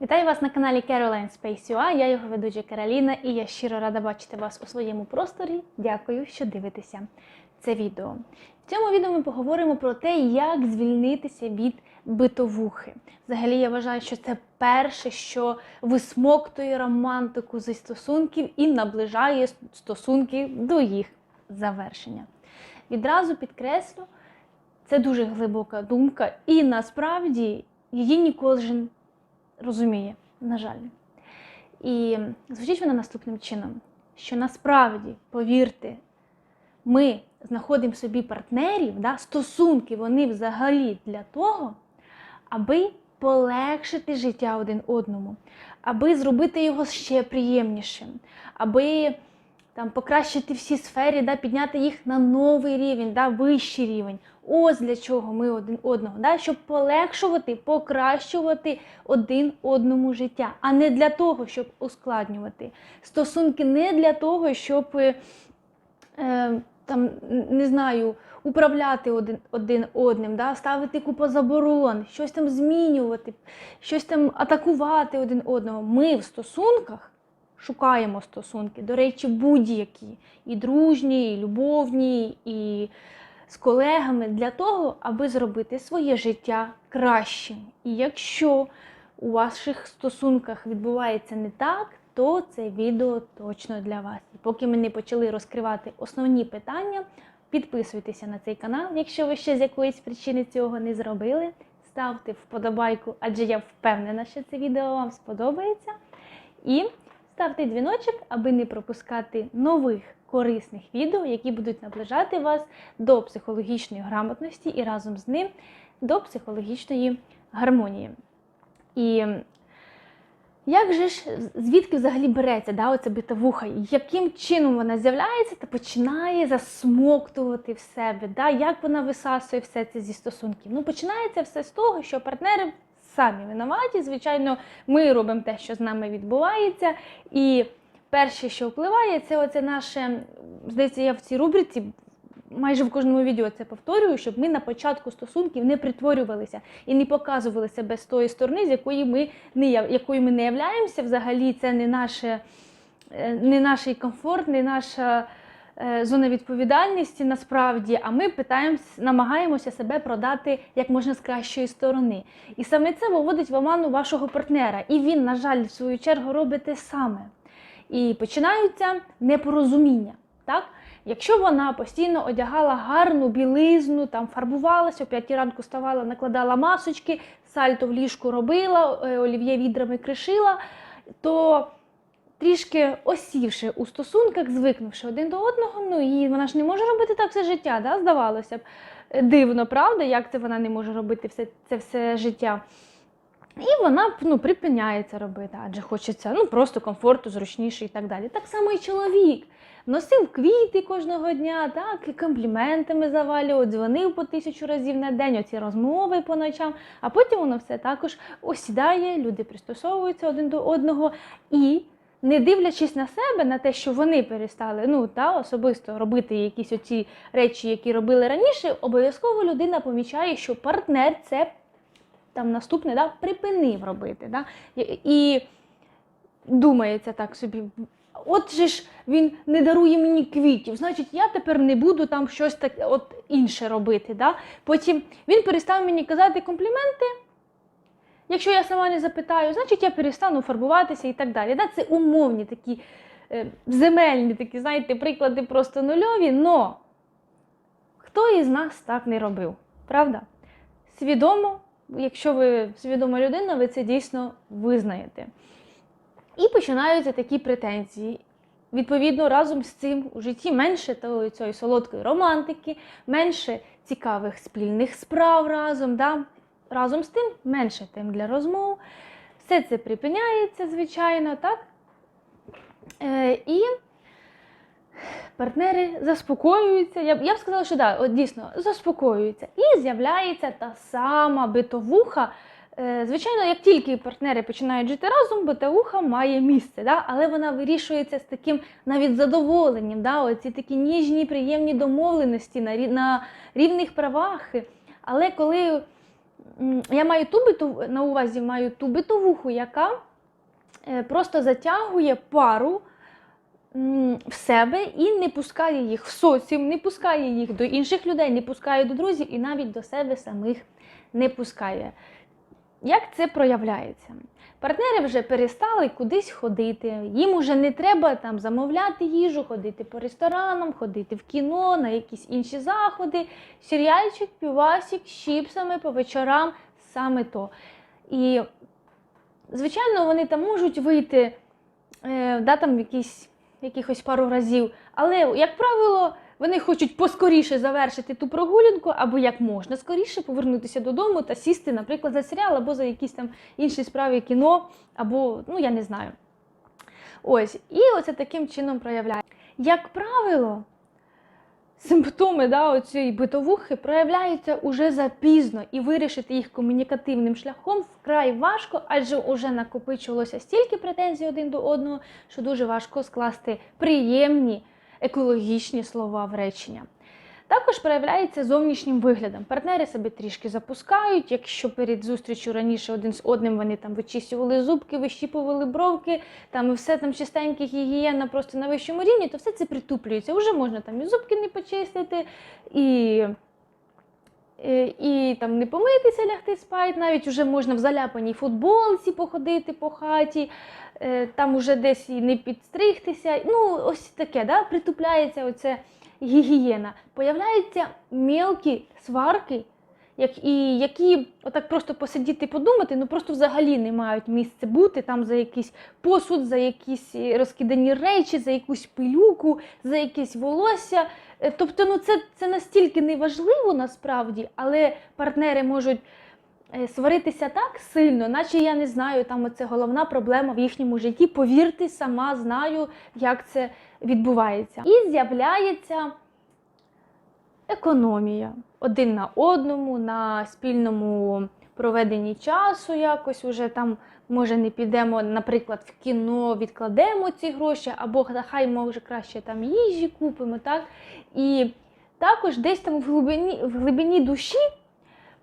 Вітаю вас на каналі Caroline Space UA. Я його ведуча Кароліна, і я щиро рада бачити вас у своєму просторі. Дякую, що дивитеся це відео. В цьому відео ми поговоримо про те, як звільнитися від битовухи. Взагалі, я вважаю, що це перше, що висмоктує романтику зі стосунків і наближає стосунки до їх завершення. Відразу підкреслю, це дуже глибока думка, і насправді її ж розуміє, на жаль. І звучить вона наступним чином: що насправді, повірте, ми знаходимо собі партнерів, да, стосунки вони взагалі для того, аби полегшити життя один одному, аби зробити його ще приємнішим, аби там, покращити всі сфері, да, підняти їх на новий рівень, да, вищий рівень. Ось для чого ми один одного, да, щоб полегшувати, покращувати один одному життя, а не для того, щоб ускладнювати. Стосунки не для того, щоб е, там, не знаю, управляти один один одним, да, ставити купу заборон, щось там змінювати, щось там атакувати один одного. Ми в стосунках шукаємо стосунки, до речі, будь-які. І дружні, і любовні, і з колегами для того, аби зробити своє життя кращим. І якщо у ваших стосунках відбувається не так, то це відео точно для вас. І поки ми не почали розкривати основні питання, підписуйтеся на цей канал, якщо ви ще з якоїсь причини цього не зробили. Ставте вподобайку, адже я впевнена, що це відео вам сподобається. І ставте дзвіночок, аби не пропускати нових корисних відео, які будуть наближати вас до психологічної грамотності і разом з ним до психологічної гармонії. І як же ж, звідки взагалі береться да, оця битовуха? Яким чином вона з'являється та починає засмоктувати в себе? Да? Як вона висасує все це зі стосунків? Ну, починається все з того, що партнери самі винуваті. Звичайно, ми робимо те, що з нами відбувається. І перше, що впливає, це оце наше, здається, я в цій рубриці. Майже в кожному відео це повторюю, щоб ми на початку стосунків не притворювалися і не показували себе з тої сторони, з якої ми не якою ми не являємося. Взагалі, це не наше, не наш комфорт, не наша е, зона відповідальності насправді. А ми намагаємося себе продати як можна з кращої сторони. І саме це виводить в оману вашого партнера. І він, на жаль, в свою чергу робить те саме. І починаються непорозуміння. Так? Якщо вона постійно одягала гарну білизну, там фарбувалася, о п'ятій ранку ставала, накладала масочки, сальто в ліжку робила, е, олів'є відрами кришила, то трішки осівши у стосунках, звикнувши один до одного, ну і вона ж не може робити так все життя, да? здавалося б. Дивно, правда, як це вона не може робити все, це все життя. І вона ну, припиняє це робити, адже хочеться ну, просто комфорту, зручніше і так далі. Так само і чоловік. Носив квіти кожного дня, так, і компліментами завалював, дзвонив по тисячу разів на день, оці розмови по ночам, а потім воно все також осідає, люди пристосовуються один до одного і. Не дивлячись на себе, на те, що вони перестали ну, та, особисто робити якісь оці речі, які робили раніше, обов'язково людина помічає, що партнер це там наступне да, припинив робити. Да? І думається так собі. От же ж він не дарує мені квітів, значить, я тепер не буду там щось так, от інше робити. Да? Потім він перестав мені казати компліменти. Якщо я сама не запитаю, значить я перестану фарбуватися і так далі. Да? Це умовні такі е, земельні такі, знаєте, приклади просто нульові. Но хто із нас так не робив? Правда? Свідомо якщо ви свідома людина, ви це дійсно визнаєте. І починаються такі претензії. Відповідно, разом з цим у житті менше цієї солодкої романтики, менше цікавих спільних справ разом. Да? Разом з тим менше тем для розмов. Все це припиняється, звичайно, так? Е, І партнери заспокоюються. Я б я б сказала, що да, дійсно заспокоюються. І з'являється та сама битовуха. Е, звичайно, як тільки партнери починають жити разом, битовуха має місце, да? але вона вирішується з таким навіть задоволенням. Да? Оці такі ніжні, приємні домовленості на на рівних правах. Але коли я маю ту биту, на увазі маю ту битовуху, яка е, просто затягує пару в себе і не пускає їх в соціум, не пускає їх до інших людей, не пускає до друзів і навіть до себе самих не пускає. Як це проявляється? Партнери вже перестали кудись ходити, їм вже не треба там замовляти їжу, ходити по ресторанам, ходити в кіно, на якісь інші заходи. Серіальчик, півасик з чіпсами по вечорам саме то. І, звичайно, вони там можуть вийти е, да, там якісь, якихось пару разів, але, як правило, вони хочуть поскоріше завершити ту прогулянку, або як можна скоріше повернутися додому та сісти, наприклад, за серіал або за якісь там інші справи кіно, або ну я не знаю. Ось, і оце таким чином проявляє. Як правило, симптоми да, оцієї битовухи проявляються уже запізно, і вирішити їх комунікативним шляхом вкрай важко, адже вже накопичувалося стільки претензій один до одного, що дуже важко скласти приємні екологічні слова в речення. Також проявляється зовнішнім виглядом. Партнери себе трішки запускають. Якщо перед зустрічю раніше один з одним вони там вичісювали зубки, вищіпували бровки, там і все там чистеньке, гігієна просто на вищому рівні, то все це притуплюється. Уже можна там і зубки не почистити, і, і, і там не помитися, лягти спати, навіть вже можна в заляпаній футболці походити по хаті, е, там уже десь і не підстригтися. Ну, ось таке, да? притупляється оце гігієна. Появляються мелкі сварки, як, і, які отак просто посидіти і подумати, ну просто взагалі не мають місця бути там за якийсь посуд, за якісь розкидані речі, за якусь пилюку, за якесь волосся. Е, Тобто, ну це, це настільки неважливо насправді, але партнери можуть е, сваритися так сильно, наче я не знаю, там оце головна проблема в їхньому житті. Повірте, сама знаю, як це відбувається. І з'являється економія один на одному, на спільному проведенні часу якось уже там. Може, не підемо, наприклад, в кіно, відкладемо ці гроші, або хай може краще там їжі купимо, так? І також десь там в глибині, в глибині душі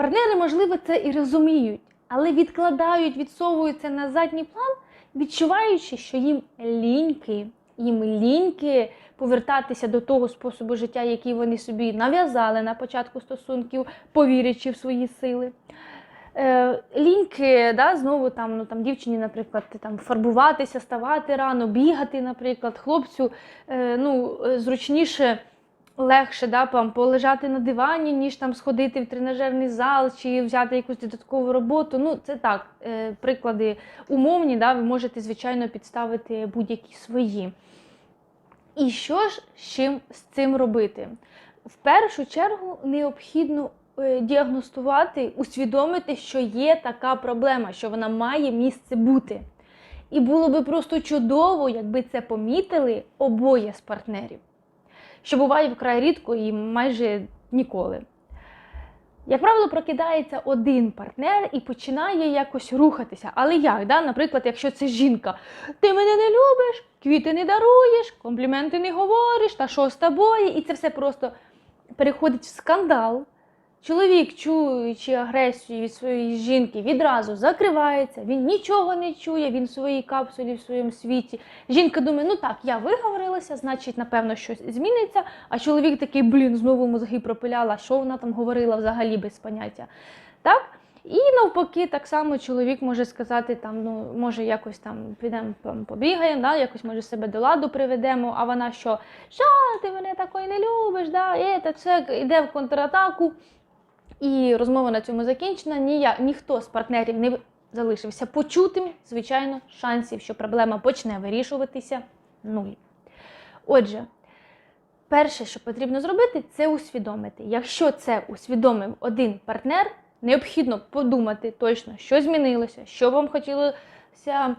партнери, можливо, це і розуміють, але відкладають, відсовуються на задній план, відчуваючи, що їм ліньки, їм ліньки повертатися до того способу життя, який вони собі нав'язали на початку стосунків, повірячи в свої сили. Е, ліньки, да, знову там, ну, там дівчині, наприклад, там, фарбуватися, ставати рано, бігати, наприклад, хлопцю е, ну, е, зручніше, легше да, там, полежати на дивані, ніж там сходити в тренажерний зал чи взяти якусь додаткову роботу. Ну, це так, е, приклади умовні, да, ви можете, звичайно, підставити будь-які свої. І що ж з чим з цим робити? В першу чергу необхідно е, діагностувати, усвідомити, що є така проблема, що вона має місце бути. І було би просто чудово, якби це помітили обоє з партнерів, що буває вкрай рідко і майже ніколи. Як правило, прокидається один партнер і починає якось рухатися. Але як? Да? Наприклад, якщо це жінка, ти мене не любиш, квіти не даруєш, компліменти не говориш, та що з тобою? І це все просто переходить в скандал. Чоловік, чуючи агресію від своєї жінки, відразу закривається, він нічого не чує, він в своїй капсулі, в своєму світі. Жінка думає, ну так, я виговорилася, значить, напевно, щось зміниться. А чоловік такий, блін, знову мозги пропиляла, що вона там говорила взагалі без поняття. Так? І навпаки, так само чоловік може сказати, там, ну, може, якось там підемо побігаємо, да, якось може себе до ладу приведемо, а вона що, що ти мене такої не любиш, да, і це йде в контратаку. І розмова на цьому закінчена. Нія, ніхто з партнерів не залишився почутим, звичайно, шансів, що проблема почне вирішуватися нуль. Отже, перше, що потрібно зробити, це усвідомити. Якщо це усвідомив один партнер, необхідно подумати точно, що змінилося, що вам хотілося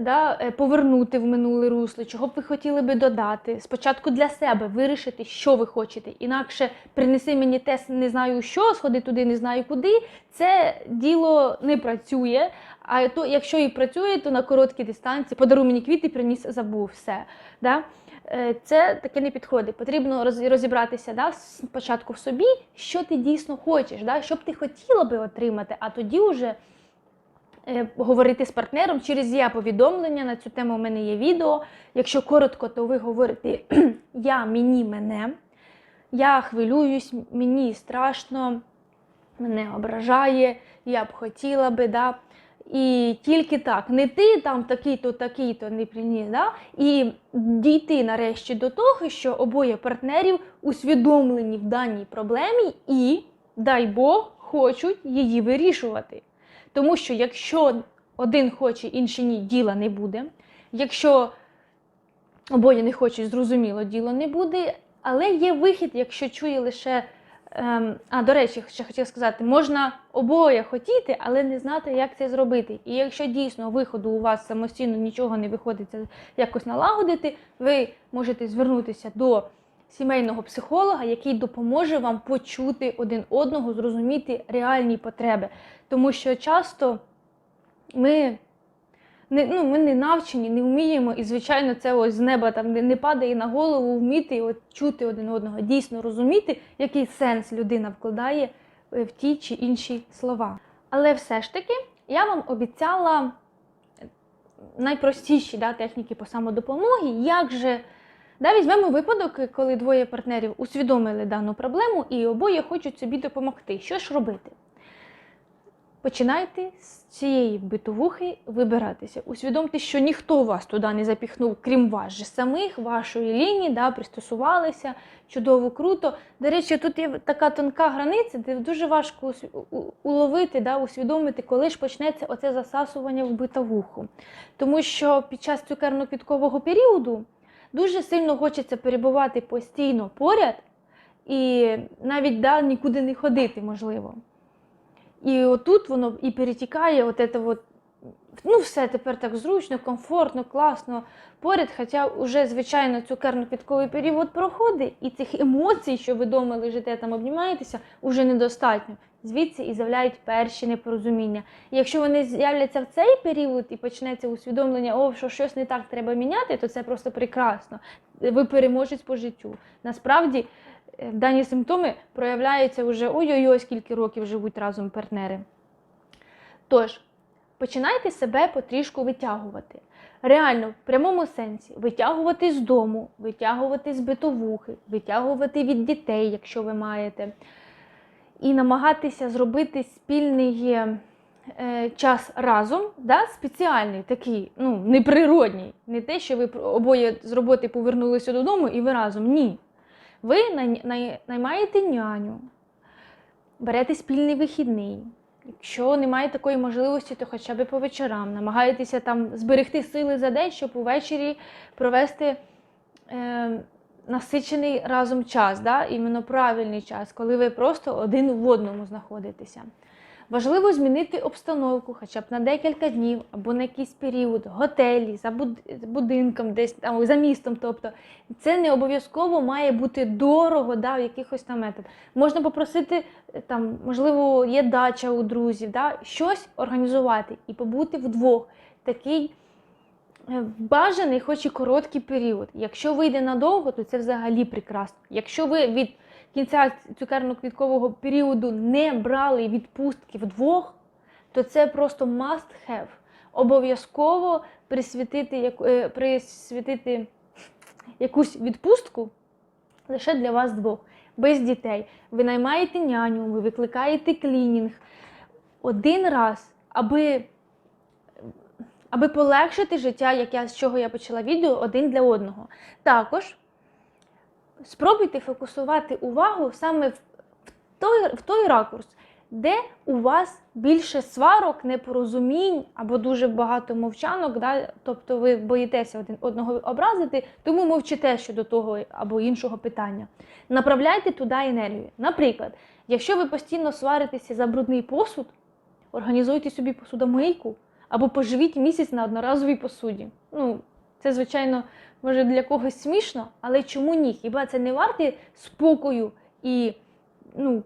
да, е, повернути в минуле русло, чого б ви хотіли би додати. Спочатку для себе вирішити, що ви хочете. Інакше принеси мені тест, не знаю що, сходи туди, не знаю куди. Це діло не працює. А то, якщо і працює, то на короткій дистанції подаруй мені квіти, приніс, забув все. Да? Е, Це таке не підходить. Потрібно розібратися да, спочатку в собі, що ти дійсно хочеш, да? що б ти хотіла би отримати, а тоді вже говорити з партнером через я повідомлення. На цю тему у мене є відео. Якщо коротко, то ви говорите я, мені, мене. Я хвилююсь, мені страшно, мене ображає, я б хотіла би. Да? І тільки так, не ти там такий-то, такий-то не приніс, да? і дійти нарешті до того, що обоє партнерів усвідомлені в даній проблемі і, дай Бог, хочуть її вирішувати. Тому що якщо один хоче, інший ні, діла не буде. Якщо обоє не хочуть, зрозуміло, діло не буде. Але є вихід, якщо чує лише. Ем, а, до речі, ще хотіла сказати, можна обоє хотіти, але не знати, як це зробити. І якщо дійсно виходу у вас самостійно нічого не виходить якось налагодити, ви можете звернутися до сімейного психолога, який допоможе вам почути один одного, зрозуміти реальні потреби. Тому що часто ми не, ну, ми не навчені, не вміємо, і, звичайно, це ось з неба там не, не падає на голову, вміти от, чути один одного, дійсно розуміти, який сенс людина вкладає е, в ті чи інші слова. Але все ж таки я вам обіцяла найпростіші да, техніки по самодопомогі, як же. Да, візьмемо випадок, коли двоє партнерів усвідомили дану проблему і обоє хочуть собі допомогти. Що ж робити? Починайте з цієї битовухи вибиратися. Усвідомте, що ніхто вас туди не запіхнув, крім вас же самих, вашої лінії, да, пристосувалися, чудово, круто. До речі, тут є така тонка границя, де дуже важко уловити, да, усвідомити, коли ж почнеться оце засасування в битовуху. Тому що під час цукерно-квіткового періоду дуже сильно хочеться перебувати постійно поряд і навіть да, нікуди не ходити, можливо. І отут воно і перетікає, от це от, ну все тепер так зручно, комфортно, класно поряд. Хоча вже, звичайно, цукерно-квітковий період проходить, і цих емоцій, що ви вдома лежите там обнімаєтеся, уже недостатньо. Звідси і з'являють перші непорозуміння. І якщо вони з'являться в цей період і почнеться усвідомлення, о, що щось не так треба міняти, то це просто прекрасно. Ви переможець по життю. Насправді е, дані симптоми проявляються вже ой-ой-ой, скільки років живуть разом партнери. Тож, починайте себе потрішку витягувати. Реально, в прямому сенсі, витягувати з дому, витягувати з битовухи, витягувати від дітей, якщо ви маєте, і намагатися зробити спільний е, час разом, да, спеціальний, такий, ну, неприродній. Не те, що ви обоє з роботи повернулися додому і ви разом. Ні. Ви най- най- наймаєте няню, берете спільний вихідний. Якщо немає такої можливості, то хоча б по вечорам. Намагаєтеся там зберегти сили за день, щоб увечері провести е, насичений разом час, да? іменно правильний час, коли ви просто один в одному знаходитеся. Важливо змінити обстановку хоча б на декілька днів або на якийсь період, готелі, за будинком, десь там за містом. Тобто це не обов'язково має бути дорого, да, в якихось там метод. Можна попросити е, там, можливо, є дача у друзів, да, щось організувати і побути вдвох. Такий бажаний, хоч і короткий період. Якщо вийде надовго, то це взагалі прекрасно. Якщо ви від кінця цукерно-квіткового періоду не брали відпустки вдвох, то це просто must have. Обов'язково присвятити, е, присвятити якусь відпустку лише для вас двох, без дітей. Ви наймаєте няню, ви викликаєте клінінг один раз, аби, аби полегшити життя, як я, з чого я почала відео, один для одного. Також спробуйте фокусувати увагу саме в, той, в той ракурс, де у вас більше сварок, непорозумінь або дуже багато мовчанок, да? тобто ви боїтеся один одного образити, тому мовчите щодо того або іншого питання. Направляйте туди енергію. Наприклад, якщо ви постійно сваритеся за брудний посуд, організуйте собі посудомийку або поживіть місяць на одноразовій посуді. Ну, це, звичайно, може для когось смішно, але чому ні? Хіба це не варте спокою і ну,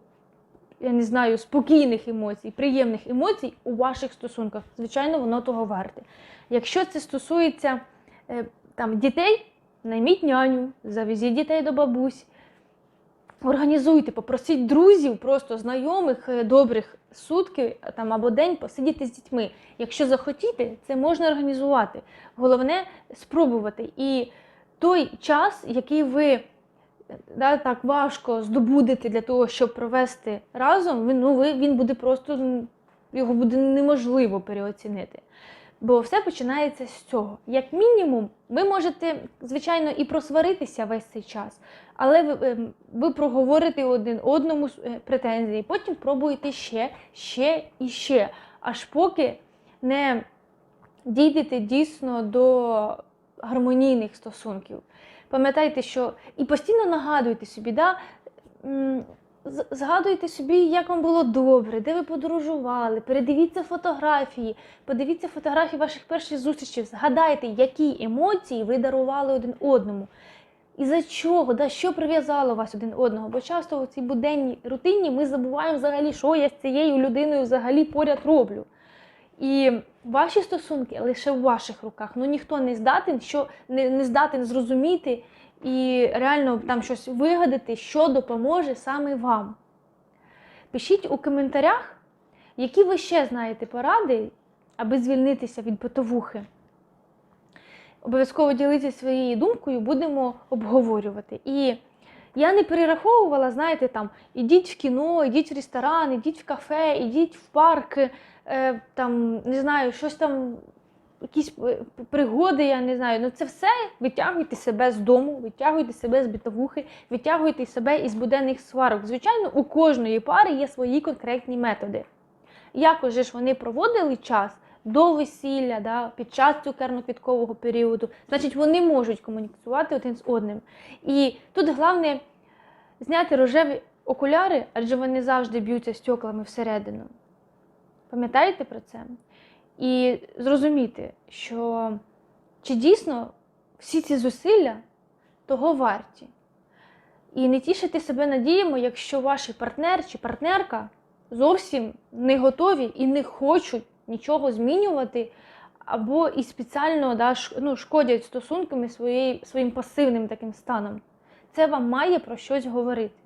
я не знаю, спокійних емоцій, приємних емоцій у ваших стосунках. Звичайно, воно того варте. Якщо це стосується е, там, дітей, найміть няню, завезіть дітей до бабусь, організуйте, попросіть друзів, просто знайомих, е, добрих сутки там, або день посидіти з дітьми. Якщо захотіти, це можна організувати. Головне спробувати. І той час, який ви да, так важко здобудете для того, щоб провести разом, він, ну, ви, він буде просто його буде неможливо переоцінити. Бо все починається з цього. Як мінімум, ви можете, звичайно, і просваритися весь цей час, але ви, ем, ви проговорите один одному е, претензії, потім пробуєте ще, ще і ще, аж поки не дійдете дійсно до гармонійних стосунків. Пам'ятайте, що і постійно нагадуйте собі, да? Згадуйте собі, як вам було добре, де ви подорожували, передивіться фотографії, подивіться фотографії ваших перших зустрічей, згадайте, які емоції ви дарували один одному. І за чого, да, що прив'язало вас один одного? Бо часто у цій буденній рутині ми забуваємо взагалі, що я з цією людиною взагалі поряд роблю. І ваші стосунки лише в ваших руках. Ну ніхто не здатен, що не, не здатен зрозуміти і реально там щось вигадати, що допоможе саме вам. Пишіть у коментарях, які ви ще знаєте поради, аби звільнитися від битовухи. Обов'язково діліться своєю думкою, будемо обговорювати. І я не перераховувала, знаєте, там ідіть в кіно, ідіть в ресторан, ідіть в кафе, ідіть в парк, е, там, не знаю, щось там, якісь е, пригоди, я не знаю. Ну це все витягуйте себе з дому, витягуйте себе з битовухи, витягуйте себе із буденних сварок. Звичайно, у кожної пари є свої конкретні методи. Як же ж вони проводили час до весілля, да, під час цукерно-квіткового періоду, значить, вони можуть комунікувати один з одним. І тут головне зняти рожеві окуляри, адже вони завжди б'ються стеклами всередину. Пам'ятаєте про це? І зрозуміти, що чи дійсно всі ці зусилля того варті. І не тішити себе надіями, якщо ваш партнер чи партнерка зовсім не готові і не хочуть нічого змінювати, або і спеціально да, ну, шкодять стосунками своєї, своїм пасивним таким станом. Це вам має про щось говорити.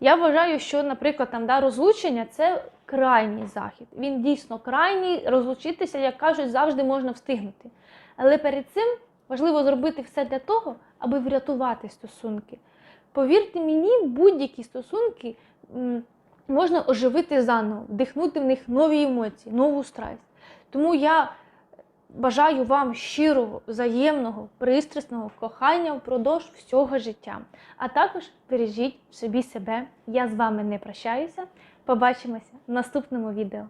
Я вважаю, що, наприклад, там да, розлучення це крайній захід. Він дійсно крайній, розлучитися, як кажуть, завжди можна встигнути. Але перед цим важливо зробити все для того, аби врятувати стосунки. Повірте мені, будь-які стосунки можна оживити заново, вдихнути в них нові емоції, нову страсть. Тому я бажаю вам щирого, взаємного, пристрасного кохання впродовж всього життя. А також бережіть собі себе. Я з вами не прощаюся. Побачимося в наступному відео.